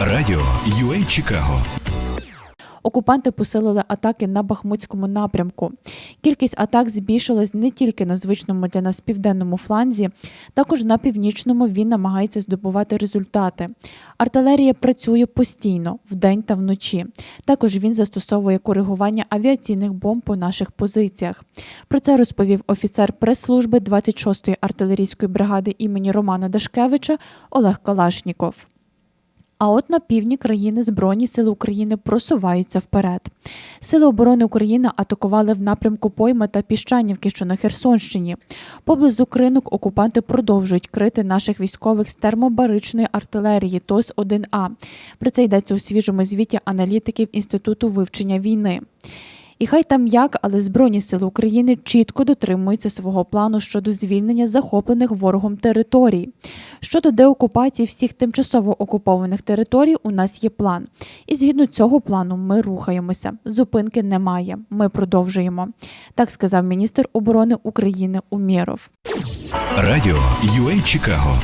Радіо UA Чикаго Окупанти посилили атаки на Бахмутському напрямку. Кількість атак збільшилась не тільки на звичному для нас південному фланзі, також на північному він намагається здобувати результати. Артилерія працює постійно вдень та вночі. Також він застосовує коригування авіаційних бомб по наших позиціях. Про це розповів офіцер прес-служби 26-ї артилерійської бригади імені Романа Дашкевича Олег Калашніков. А от на півдні країни Збройні сили України просуваються вперед. Сили оборони України атакували в напрямку Пойма та Піщанівки, що на Херсонщині. Поблизу кринок окупанти продовжують крити наших військових з термобаричної артилерії ТОС-1А. Про це йдеться у свіжому звіті аналітиків Інституту вивчення війни. І хай там як, але Збройні сили України чітко дотримуються свого плану щодо звільнення захоплених ворогом територій. Щодо деокупації всіх тимчасово окупованих територій, у нас є план. І згідно цього плану ми рухаємося. Зупинки немає. Ми продовжуємо. Так сказав міністр оборони України Умєров. Радіо UA Чикаго